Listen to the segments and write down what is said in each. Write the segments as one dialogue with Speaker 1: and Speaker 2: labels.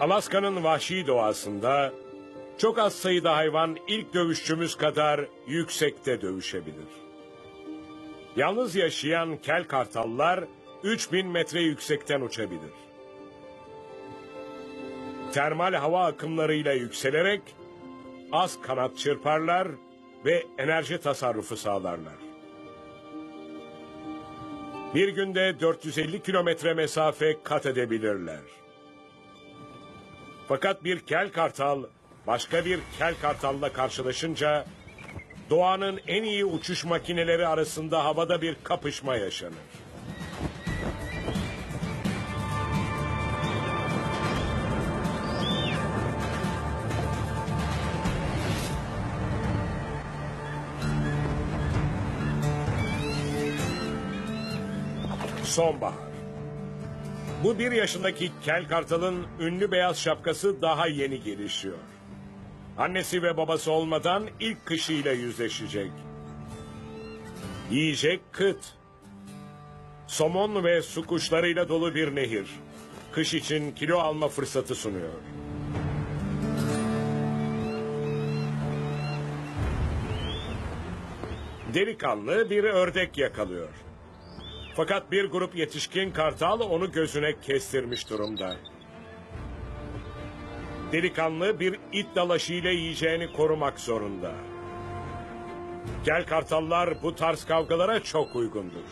Speaker 1: Alaska'nın vahşi doğasında çok az sayıda hayvan ilk dövüşçümüz kadar yüksekte dövüşebilir. Yalnız yaşayan kel kartallar 3000 metre yüksekten uçabilir. Termal hava akımlarıyla yükselerek az kanat çırparlar ve enerji tasarrufu sağlarlar. Bir günde 450 kilometre mesafe kat edebilirler. Fakat bir kel kartal başka bir kel kartalla karşılaşınca doğanın en iyi uçuş makineleri arasında havada bir kapışma yaşanır. Sonbahar. Bu bir yaşındaki kel kartalın ünlü beyaz şapkası daha yeni gelişiyor. Annesi ve babası olmadan ilk kışıyla yüzleşecek. Yiyecek kıt. Somon ve su kuşlarıyla dolu bir nehir. Kış için kilo alma fırsatı sunuyor. Delikanlı bir ördek yakalıyor. Fakat bir grup yetişkin kartal onu gözüne kestirmiş durumda. Delikanlı bir it dalaşıyla yiyeceğini korumak zorunda. Gel kartallar bu tarz kavgalara çok uygundur.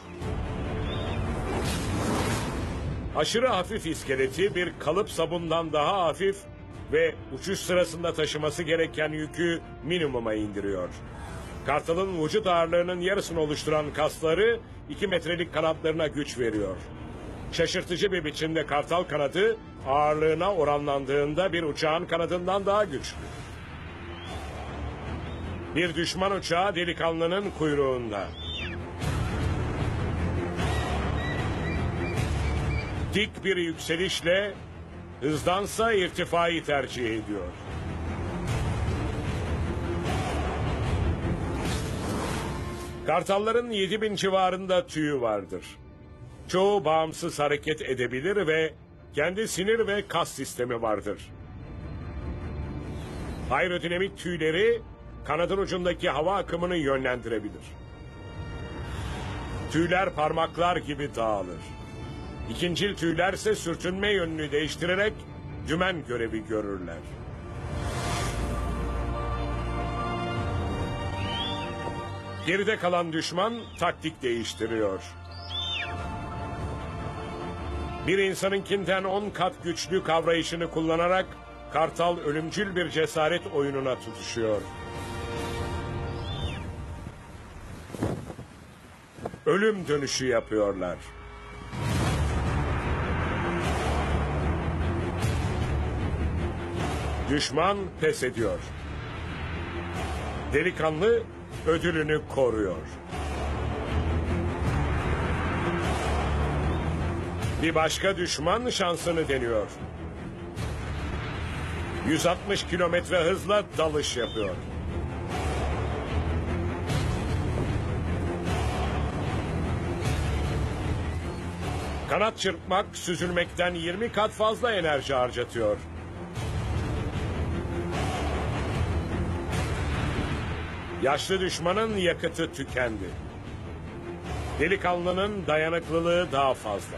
Speaker 1: Aşırı hafif iskeleti bir kalıp sabundan daha hafif ve uçuş sırasında taşıması gereken yükü minimuma indiriyor. Kartalın vücut ağırlığının yarısını oluşturan kasları 2 metrelik kanatlarına güç veriyor. Şaşırtıcı bir biçimde kartal kanadı ağırlığına oranlandığında bir uçağın kanadından daha güçlü. Bir düşman uçağı delikanlının kuyruğunda. Dik bir yükselişle hızdansa irtifayı tercih ediyor. Kartalların 7000 civarında tüyü vardır. Çoğu bağımsız hareket edebilir ve kendi sinir ve kas sistemi vardır. Aerodinamik tüyleri kanadın ucundaki hava akımını yönlendirebilir. Tüyler parmaklar gibi dağılır. İkincil tüyler ise sürtünme yönünü değiştirerek dümen görevi görürler. Geride kalan düşman taktik değiştiriyor. Bir insanınkinden on kat güçlü kavrayışını kullanarak Kartal ölümcül bir cesaret oyununa tutuşuyor. Ölüm dönüşü yapıyorlar. Düşman pes ediyor. Delikanlı ödülünü koruyor. Bir başka düşman şansını deniyor. 160 kilometre hızla dalış yapıyor. Kanat çırpmak süzülmekten 20 kat fazla enerji harcatıyor. Yaşlı düşmanın yakıtı tükendi. Delikanlının dayanıklılığı daha fazla.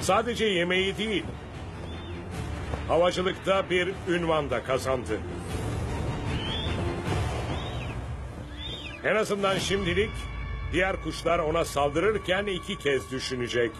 Speaker 1: Sadece yemeği değil, havacılıkta bir ünvan da kazandı. En azından şimdilik diğer kuşlar ona saldırırken iki kez düşünecek.